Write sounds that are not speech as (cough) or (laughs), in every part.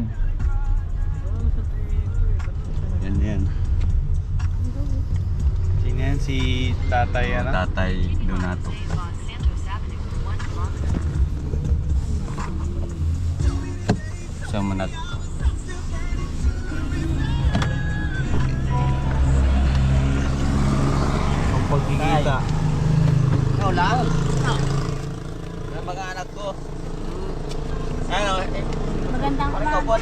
yan. Yan yan. Sino yan? Si Tatay ano? Tatay Donato. Siya manat. Ang pagkikita. Ikaw lang? Ang mga anak ko. Ano? eh, Magandang umaga po.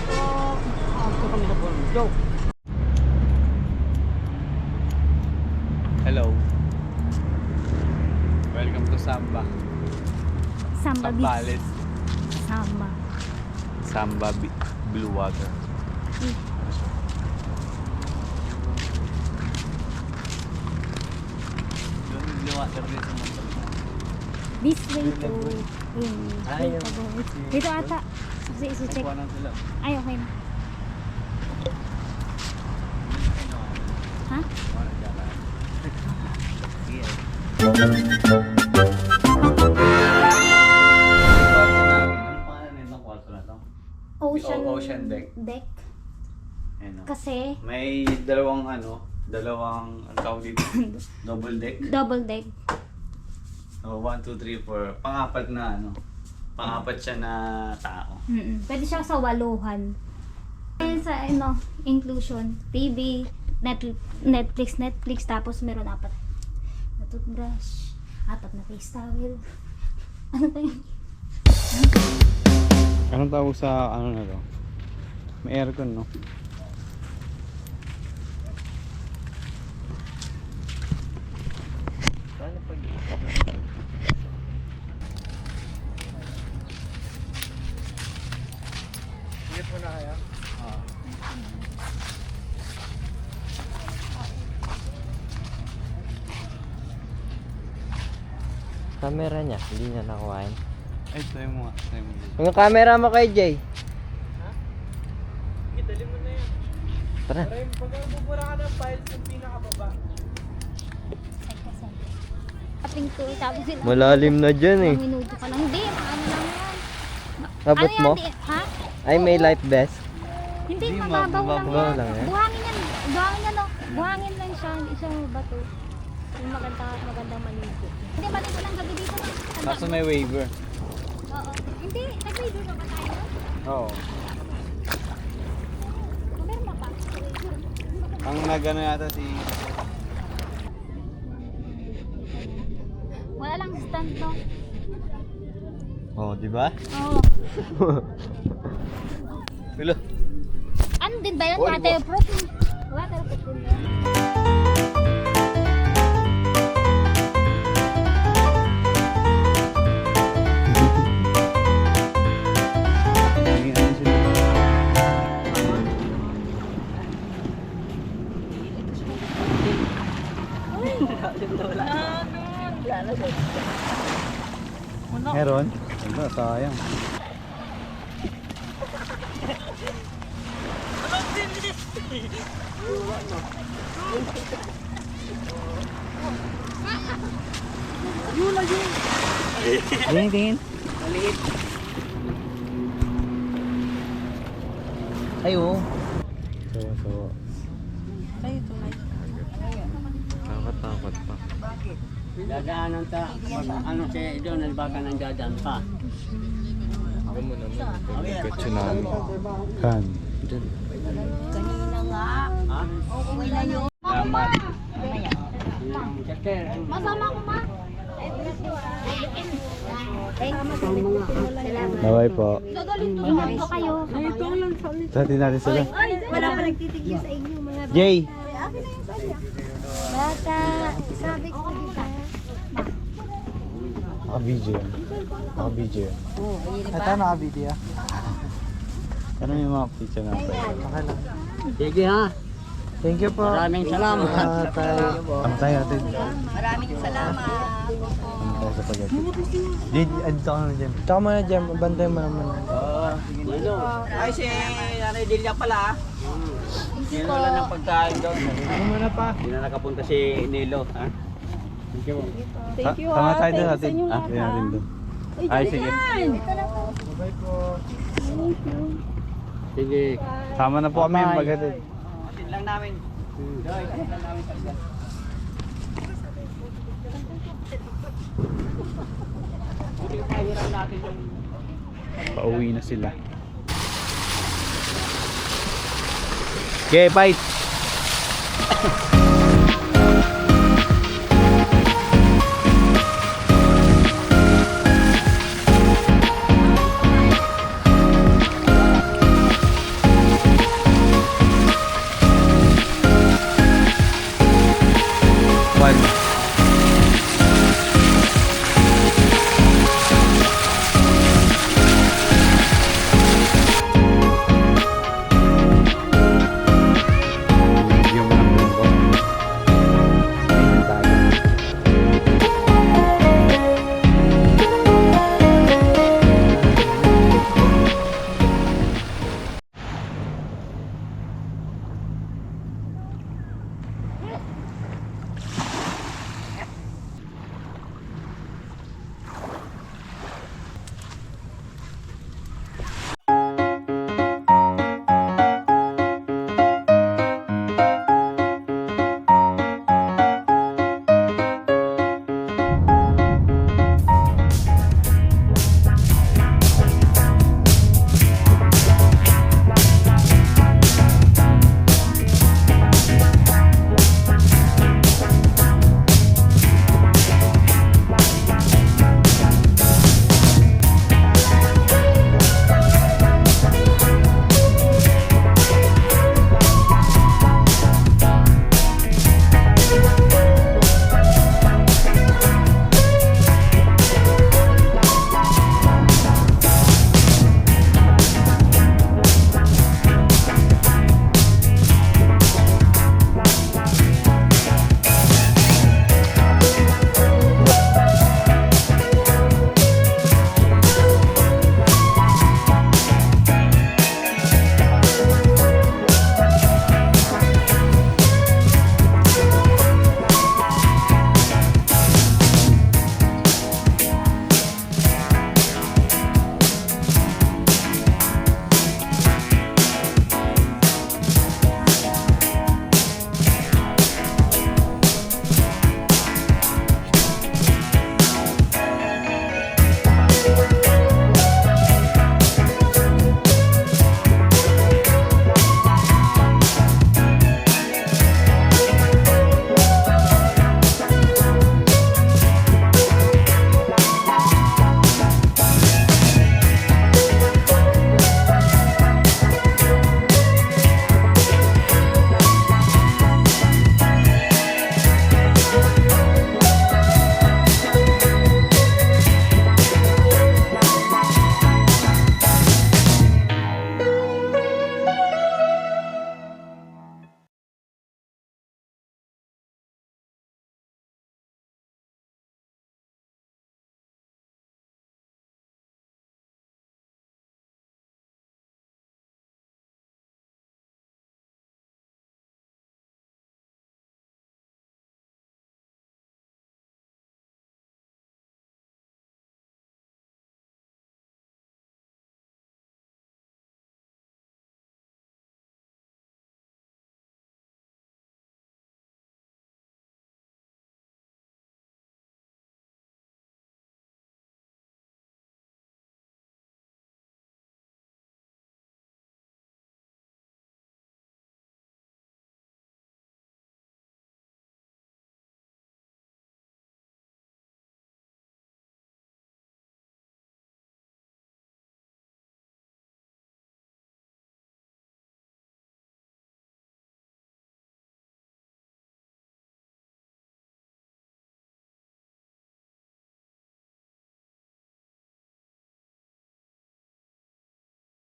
Hello. Welcome to Samba. Samba Beach. Sambales. Samba. Samba Bi- Blue Water. Doon yung Blue Water din sa mundo. This way to... Yun. Dito ata. Kasi isi-check. Ay, okay na. Ha? Ocean, ocean deck. deck. Ayan o. Kasi May dalawang ano, dalawang ang tawag dito, (laughs) double deck. double deck. So, 1, 2, 3, 4. Pang-apat na ano. Pang-apat siya na tao. Mm-mm. Pwede siya sa waluhan. Ayun sa ano, inclusion, TV, net, Netflix, Netflix, tapos meron apat na toothbrush, apat na face towel. (laughs) Ano ba yun? Anong tawag sa ano na to? May aircon, no? Sige po na kaya. Camera niya, hindi niya nakuhain. Ay, tayo mo nga. Tayo mo dito. Yung camera mo kay Jay. Sige, dali mo na yan. Tara. Pero yung pag bubura ka ng files yung pinakababa. Aping to, tapos sila. Malalim na dyan eh. Ilang minuto pa lang. Hindi, ano lang yan. Abot ano yan, mo? di- ha? Ay, may life vest. Hindi, Hindi, mababaw lang mababaw lang yan. Buhangin yan. Buhangin yan, oh. Buhangin lang siya. Siya bato. Yung maganda, magandang maligo. Hindi, maligo lang gabi dito. Tanda Kaso may waiver. Oo. Hindi, nag-waiver na ba tayo? Oo. Meron ba pa? Ang nagano yata si... Wala lang stand, no? Oh, di ba? Oo. (laughs) Hello. Ano din ba yan? Waterproof? Waterproof din yan? Meron? Wala, sayang. Tingin, tingin. Ayo. Sawa, sawa. Nakakatakot pa. Dadaanan ta, mag- ano siya, doon nagbaga ng dadaan pa. Ako mo naman. Pagka tsunami. Kan. Ha? Salamat. Checker. Masama ko ma. Salamat. Bye po. Ingat po kayo. Sa atin natin sila. Wala pa nagtitigil sa inyo mga Jay! bata. Sabi ko di? Naka-video yan. Naka-video yan. Ito naka-video. (laughs) Ano yung mga picture natin? Okay lang. Sige ha. Thank you po. Maraming salamat. Ah, tayo. Pantay natin. Maraming salamat. Pantay sa pagkati. Jay, adito ka na dyan. Tsaka mo na dyan, bantay mo naman. Nilo. Ay, si Nanay Delia pala. Nilo lang ng pagkain doon. Ano muna pa? Hindi na nakapunta si Nilo. Ha? Thank you. Thank you Tama tayo Thank doon you sa natin. Ah, yun natin doon. Ay, sige. Bye po. Sige. Sama na po kami Bye-bye. paghatid. Atin lang namin. Doy, atin lang namin yung Pauwi na sila. Okay, fight!